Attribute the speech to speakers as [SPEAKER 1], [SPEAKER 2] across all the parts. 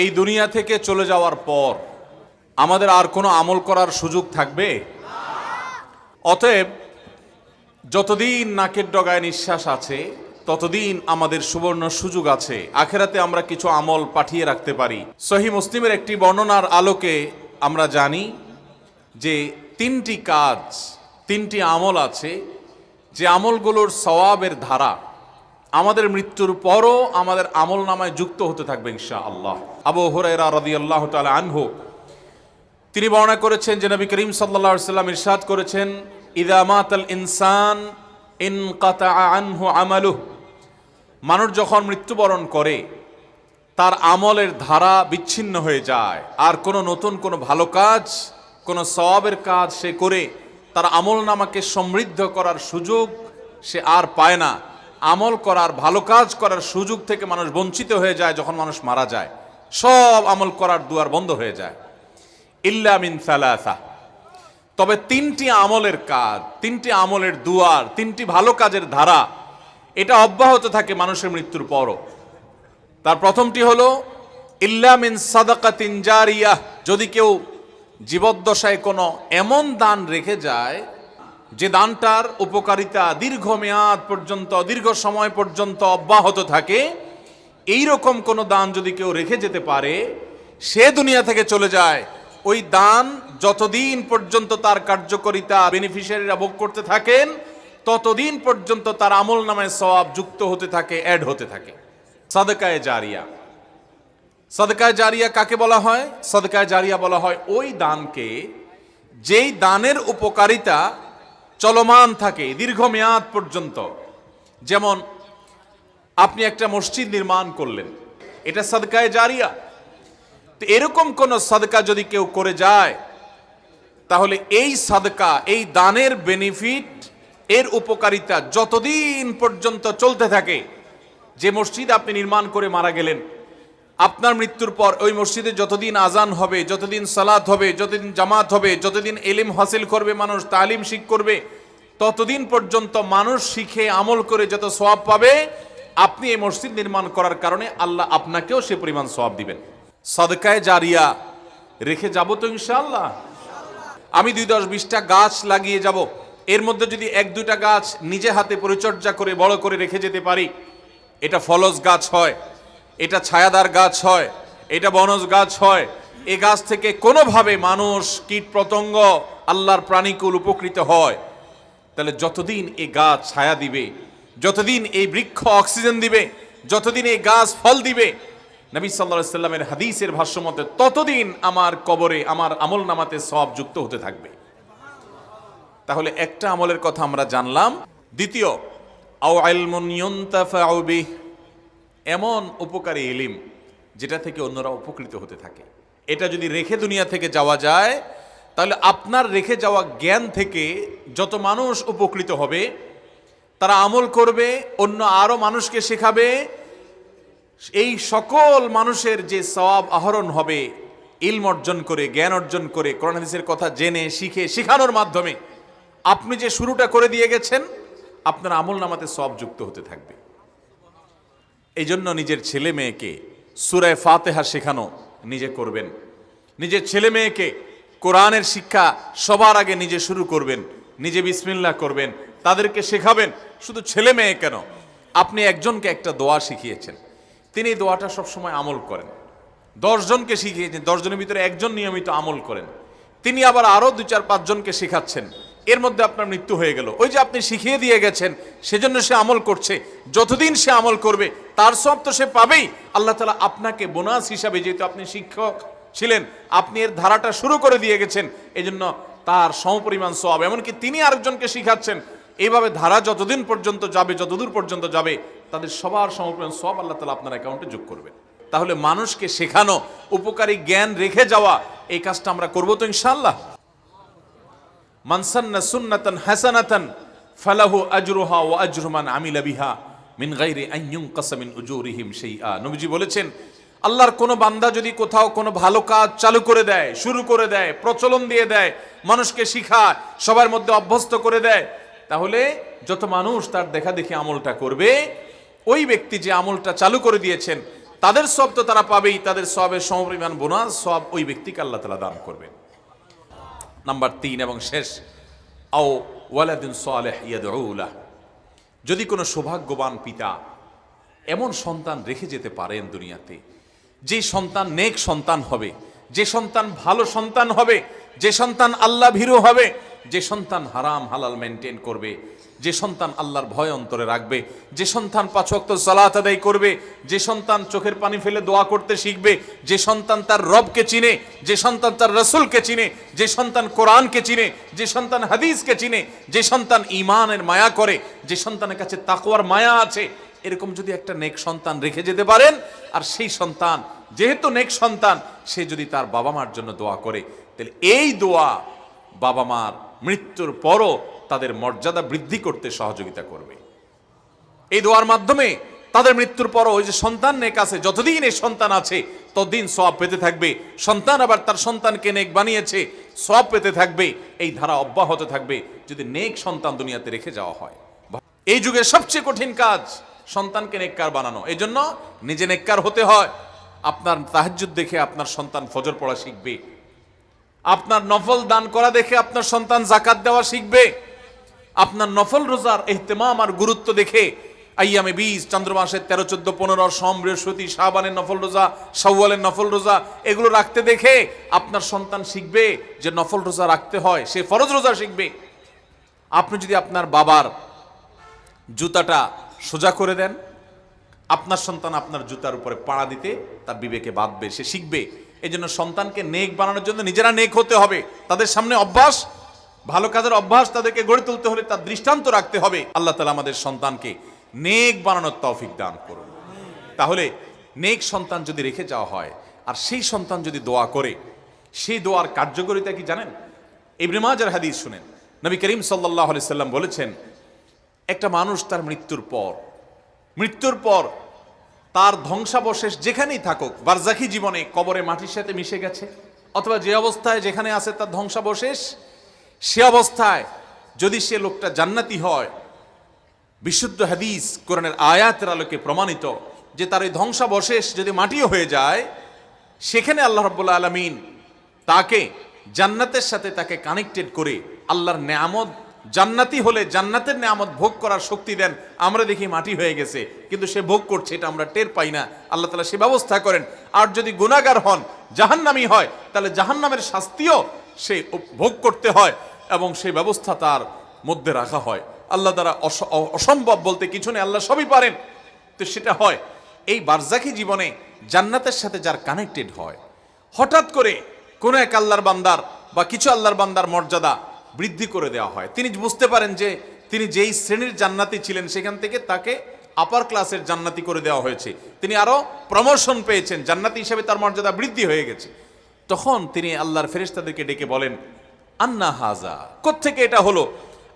[SPEAKER 1] এই দুনিয়া থেকে চলে যাওয়ার পর আমাদের আর কোনো আমল করার সুযোগ থাকবে? অতএব যতদিন নাকের ডগায় নিঃশ্বাস আছে, ততদিন আমাদের সুবর্ণ সুযোগ আছে। আখেরাতে আমরা কিছু আমল পাঠিয়ে রাখতে পারি। সহি মুসলিমের একটি বর্ণনার আলোকে আমরা জানি যে তিনটি কাজ, তিনটি আমল আছে যে আমলগুলোর সওয়াবের ধারা আমাদের মৃত্যুর পরও আমাদের আমল নামায় যুক্ত হতে থাকবে ইনশা আল্লাহ আবু হরাইরা রদি আল্লাহ তালা আনহু, তিনি বর্ণনা করেছেন যে নবী করিম সাল্লা সাল্লাম ইরশাদ করেছেন ইদামাত আল ইনসান ইন কাতা আনহু আমালুহ। মানুষ যখন মৃত্যুবরণ করে, তার আমলের ধারা বিচ্ছিন্ন হয়ে যায়। আর কোনো নতুন, কোনো ভালো কাজ, কোনো সওয়াবের কাজ সে করে, তার আমল নামাকে সমৃদ্ধ করার সুযোগ সে আর পায় না। আমল করার, ভালো কাজ করার সুযোগ থেকে মানুষ বঞ্চিত হয়ে যায় যখন মানুষ মারা যায়। সব আমল করার দুয়ার বন্ধ হয়ে যায়। ইল্লা মিন সালাসা। তবে তিনটি আমলের কাজ, তিনটি আমলের দুয়ার, তিনটি ভালো কাজের ধারা, এটা অব্যাহত থাকে মানুষের মৃত্যুর পরও। তার প্রথমটি হলো, ইল্লা মিন সাদাকাতিন জারিয়া। যদি কেউ জীবদ্দশায় কোনো এমন দান রেখে যায়, যে দানটার উপকারিতা দীর্ঘ মেয়াদ পর্যন্ত, দীর্ঘ সময় পর্যন্ত অব্যাহত থাকে এই রকম কোনো দান যদি কেউ রেখে যেতে পারে, সে দুনিয়া থেকে চলে যায়। ওই দান যতদিন পর্যন্ত তার কার্যকরিতা বেনিফিশিয়ারিরা ভোগ করতে থাকেন, ততদিন পর্যন্ত তার আমল নামায় সওয়াব যুক্ত হতে থাকে অ্যাড হতে থাকে। সাদকায় জারিয়া। সদকায় জারিয়া কাকে বলা হয়? সদকায় জারিয়া বলা হয় ওই দানকে যেই দানের উপকারিতা চলমান থাকে দীর্ঘমেয়াদ পর্যন্ত। যেমন আপনি একটা মসজিদ নির্মাণ করলেন। এটা সদকায় জারিয়া। তো এরকম কোন সদকা যদি কেউ করে যায়, তাহলে এই সাদকা, এই দানের বেনিফিট এর উপকারিতা যতদিন পর্যন্ত চলতে থাকে, যে মসজিদ আপনি নির্মাণ করে মারা গেলেন, আপনার মৃত্যুর পর ওই মসজিদে যতদিন আজান হবে, যতদিন সালাত হবে, যতদিন জামাত হবে, যতদিন এলিম হাসিল করবে মানুষ, তালিম শিখ করবে, ততদিন পর্যন্ত মানুষ শিখে আমল করে যত সোয়াব পাবে আপনি এই মসজিদ নির্মাণ করার কারণে আল্লাহ আপনাকেও সে পরিমাণ সোয়াব দিবেন। সদকায় জারিয়া, রেখে যাব তো ইনশাআল্লাহ। আমি দুই দশ বিশটা গাছ লাগিয়ে যাব। এর মধ্যে যদি এক দুইটা গাছ নিজে হাতে পরিচর্যা করে, বড় করে রেখে যেতে পারি, এটা ফলস গাছ হয়, এটা ছায়াদার গাছ হয়, এটা বনজ গাছ হয়, এ গাছ থেকে কোনোভাবে মানুষ কীট পতঙ্গ, আল্লাহর প্রাণীকুল উপকৃত হয়। তাহলে যতদিন এ গাছ ছায়া দিবে যতদিন এই বৃক্ষ অক্সিজেন দিবে, যতদিন এই গাছ ফল দিবে, নবী সাল্লাহ সাল্লামের হাদিসের ভাষ্য মতে ততদিন আমার কবরে, আমার আমল নামাতে সব যুক্ত হতে থাকবে। তাহলে একটা আমলের কথা আমরা জানলাম। দ্বিতীয়, আও এমন উপকারী ইলিম যেটা থেকে অন্যরা উপকৃত হতে থাকে। এটা যদি রেখে দুনিয়া থেকে যাওয়া যায়, তাহলে আপনার রেখে যাওয়া জ্ঞান থেকে যত মানুষ উপকৃত হবে তারা আমল করবে, অন্য আরও মানুষকে শেখাবে। এই সকল মানুষের যে সওয়াব আহরণ হবে, ইলম অর্জন করে, জ্ঞান অর্জন করে, কোরআন কথা জেনে, শিখে, শেখানোর মাধ্যমে আপনি যে শুরুটা করে দিয়ে গেছেন, আপনার আমল নামাতে সব যুক্ত হতে থাকবে। এই জন্য নিজের ছেলে মেয়েকে সুরায় ফাতেহা শেখানো নিজে করবেন। নিজের ছেলে মেয়েকে কোরআনের শিক্ষা সবার আগে নিজে শুরু করবেন, নিজে বিসমিল্লাহ করবেন তাদেরকে শেখাবেন, শুধু ছেলে মেয়ে কেন? আপনি একজনকে একটা দোয়া শিখিয়েছেন। তিনি দোয়াটা সবসময় আমল করেন। দশজনকে শিখিয়েছেন, দশজনের ভিতরে একজন নিয়মিত আমল করেন। তিনি আবার আরও দু চার পাঁচজনকে শেখাচ্ছেন। এর মধ্যে আপনার মৃত্যু হয়ে গেল। ওই যে আপনি শিখিয়ে দিয়ে গেছেন, সেজন্য সে আমল করছে। যতদিন সে আমল করবে, তার সব তো সে পাবেই। আল্লাহ তালা আপনাকে বোনাস হিসাবে যেহেতু আপনি শিক্ষক ছিলেন, আপনি এর ধারাটা শুরু করে দিয়ে গেছেন, এজন্য তার সমপরিমাণ সব এমনকি তিনি আরেকজনকে শিখাচ্ছেন এইভাবে ধারা যতদিন পর্যন্ত যাবে, যতদূর পর্যন্ত যাবে, তাদের সবার সমপরিমাণ সব আল্লাহ তালা আপনার অ্যাকাউন্টে যোগ করবেন তাহলে মানুষকে শেখানো, উপকারী জ্ঞান রেখে যাওয়া, এই কাজটা আমরা করব তো ইনশাল্লাহ মানসান্না সুন্নাতান হাসানাতান, ফালাহু আজরুহা ওয়া আজরু মান আমিলা বিহা, মিন গায়রি আন ইউনকাসা মিন উজুরিহিম শাইআ। নবীজি বলেছেন, আল্লাহর কোন বান্দা যদি কোথাও কোনো ভালো কাজ চালু করে দেয়, শুরু করে দেয়, প্রচলন দিয়ে দেয়, মানুষকে শিখায়, সবার মধ্যে অভ্যস্ত করে দেয় তাহলে যত মানুষ তার দেখা দেখি আমলটা করবে, ওই ব্যক্তি যে আমলটা চালু করে দিয়েছেন, তাদের সব তো তারা পাবেই, তাদের সবের সমপরিমাণ বোনাস, সব ওই ব্যক্তিকে আল্লাহ তালা দান করবেন। নাম্বার তিন এবং শেষ, আও ওয়ালাদিন সালেহ ইয়াদউলা। যদি কোনো সৌভাগ্যবান পিতা এমন সন্তান রেখে যেতে পারেন দুনিয়াতে, যে সন্তান নেক সন্তান হবে, যে সন্তান ভালো সন্তান হবে, যে সন্তান আল্লাহ ভীরু হবে যে সন্তান হারাম হালাল মেনটেন করবে, যে সন্তান আল্লাহর ভয় অন্তরে রাখবে, যে সন্তান পাঁচক্ত সালাত আদায় করবে, যে সন্তান চোখের পানি ফেলে দোয়া করতে শিখবে, যে সন্তান তার রবকে চিনে, যে সন্তান তার রসুলকে চিনে, যে সন্তান কোরআনকে চিনে, যে সন্তান হাদিসকে চিনে, যে সন্তান ইমানের মায়া করে, যে সন্তানের কাছে তাকওয়ার মায়া আছে, এরকম যদি একটা নেক সন্তান রেখে যেতে পারেন, আর সেই সন্তান যেহেতু নেক সন্তান, সে যদি তার বাবা মার জন্য দোয়া করে, তাহলে এই দোয়া বাবা মার মৃত্যুর পরও তাদের মর্যাদা বৃদ্ধি করতে সহযোগিতা করবে। এই দোয়ার মাধ্যমে তাদের মৃত্যুর পরও ওই যে সন্তান নেক আছে, যতদিন এই সন্তান আছে, ততদিন সব পেতে থাকবে। সন্তান আবার তার সন্তানকে নেক বানিয়েছে সব পেতে থাকবে, এই ধারা অব্যাহত থাকবে, যদি নেক সন্তান দুনিয়াতে রেখে যাওয়া হয়। এই যুগের সবচেয়ে কঠিন কাজ, সন্তানকে নেককার বানানো। এই জন্য নিজে নেককার হতে হয়। আপনার তাহাজ্জুদ দেখে আপনার সন্তান ফজর পড়া শিখবে। আপনার নফল দান করা দেখে আপনার সন্তান জাকাত দেওয়া শিখবে। আপনার নফল রোজার এহতেমাম আর গুরুত্ব দেখে আইয়ামে বিশ চন্দ্রমাসের তেরো, চোদ্দ, পনেরো, সোম, বৃহস্পতি শাহবানের নফল রোজা, শাওয়ালের নফল রোজা, এগুলো রাখতে দেখে আপনার সন্তান শিখবে যে নফল রোজা রাখতে হয়, সে ফরজ রোজা শিখবে। আপনি যদি আপনার বাবার জুতাটা সোজা করে দেন, আপনার সন্তান আপনার জুতার উপরে পাড়া দিতে তার বিবেকে বাঁধবে, সে শিখবে। এই জন্য সন্তানকে নেক বানানোর জন্য নিজেরা নেক হতে হবে। তাদের সামনে অভ্যাস, ভালো কাজের অভ্যাস তাদেরকে গড়ে তুলতে হলে তার দৃষ্টান্ত রাখতে হবে। আল্লাহ তালা আমাদের সন্তানকে নেক বানানোর তৌফিক দান করুন। তাহলে নেক সন্তান যদি রেখে যাওয়া হয়, আর সেই সন্তান যদি দোয়া করে, সেই দোয়ার কার্যকরিতা কি জানেন? ইবনে হাদিস শুনেন। নবী করিম সাল্লাহ সাল্লাম বলেছেন, একটা মানুষ তার মৃত্যুর পর মৃত্যুর পর তার ধ্বংসাবশেষ যেখানেই থাকুক বারজাকি জীবনে কবরে মাটির সাথে মিশে গেছে। অথবা যে অবস্থায় যেখানে আছে তার ধ্বংসাবশেষ, সে অবস্থায় যদি সে লোকটা জান্নাতি হয়, বিশুদ্ধ হাদিস কোরআনের আয়াতের আলোকে প্রমাণিত যে তার এই ধ্বংসাবশেষ যদি মাটিও হয়ে যায়, সেখানে আল্লাহ রব্বুল্লা আলমিন তাকে জান্নাতের সাথে তাকে কানেক্টেড করে আল্লাহর নেয়ামত জান্নাতি হলে জান্নাতের নেয়ামত ভোগ করার শক্তি দেন। আমরা দেখি মাটি হয়ে গেছে, কিন্তু সে ভোগ করছে, এটা আমরা টের পাই না। আল্লাহ তালা সে ব্যবস্থা করেন। আর যদি গুণাগার হন, জাহান্নামি হয়, তাহলে জাহান্নামের শাস্তিও সে ভোগ করতে হয় এবং সেই ব্যবস্থা তার মধ্যে রাখা হয়। আল্লাহ দ্বারা অসম্ভব বলতে কিছু নেই, আল্লাহ সবই পারেন। তো সেটা হয়, এই বারজাকি জীবনে জান্নাতের সাথে যার কানেক্টেড হয়, হঠাৎ করে কোনো এক আল্লাহর বান্দার বা কিছু আল্লাহর বান্দার মর্যাদা বৃদ্ধি করে দেওয়া হয়। তিনি বুঝতে পারেন যে তিনি যেই শ্রেণির জান্নাতি ছিলেন, সেখান থেকে তাকে আপার ক্লাসের জান্নাতি করে দেওয়া হয়েছে। তিনি আরও প্রমোশন পেয়েছেন, জান্নাতি হিসেবে তার মর্যাদা বৃদ্ধি হয়ে গেছে। তখন তিনি আল্লাহর ফেরেশতাদেরকে ডেকে বলেন, আন্না হাজা, কোত্থেকে এটা হলো?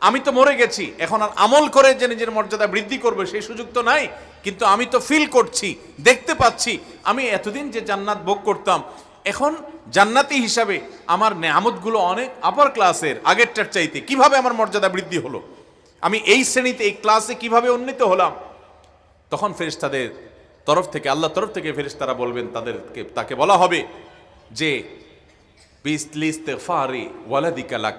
[SPEAKER 1] আমি তো মরে গেছি, এখন আর আমল করে যে নিজের মর্যাদা বৃদ্ধি করবে, সেই সুযোগ তো নাই। কিন্তু আমি তো ফিল করছি, দেখতে পাচ্ছি, আমি এতদিন যে জান্নাত ভোগ করতাম, এখন জান্নাতি হিসাবে আমার নেয়ামতগুলো অনেক আপার ক্লাসের আগেরটার চাইতে। কীভাবে আমার মর্যাদা বৃদ্ধি হলো? আমি এই শ্রেণীতে, এই ক্লাসে কীভাবে উন্নীত হলাম? তখন ফেরেশতাদের তরফ থেকে, আল্লাহ তরফ থেকে ফেরেশতারা বলবেন, তাদেরকে, তাকে বলা হবে যে লাক,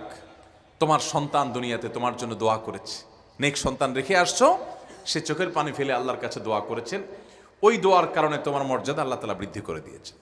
[SPEAKER 1] তোমার সন্তান দুনিয়াতে তোমার জন্য দোয়া করেছে। নেক সন্তান রেখে আসছো, সে চোখের পানি ফেলে আল্লাহর কাছে দোয়া করেছেন। ওই দোয়ার কারণে তোমার মর্যাদা আল্লাহ তালা বৃদ্ধি করে দিয়েছে।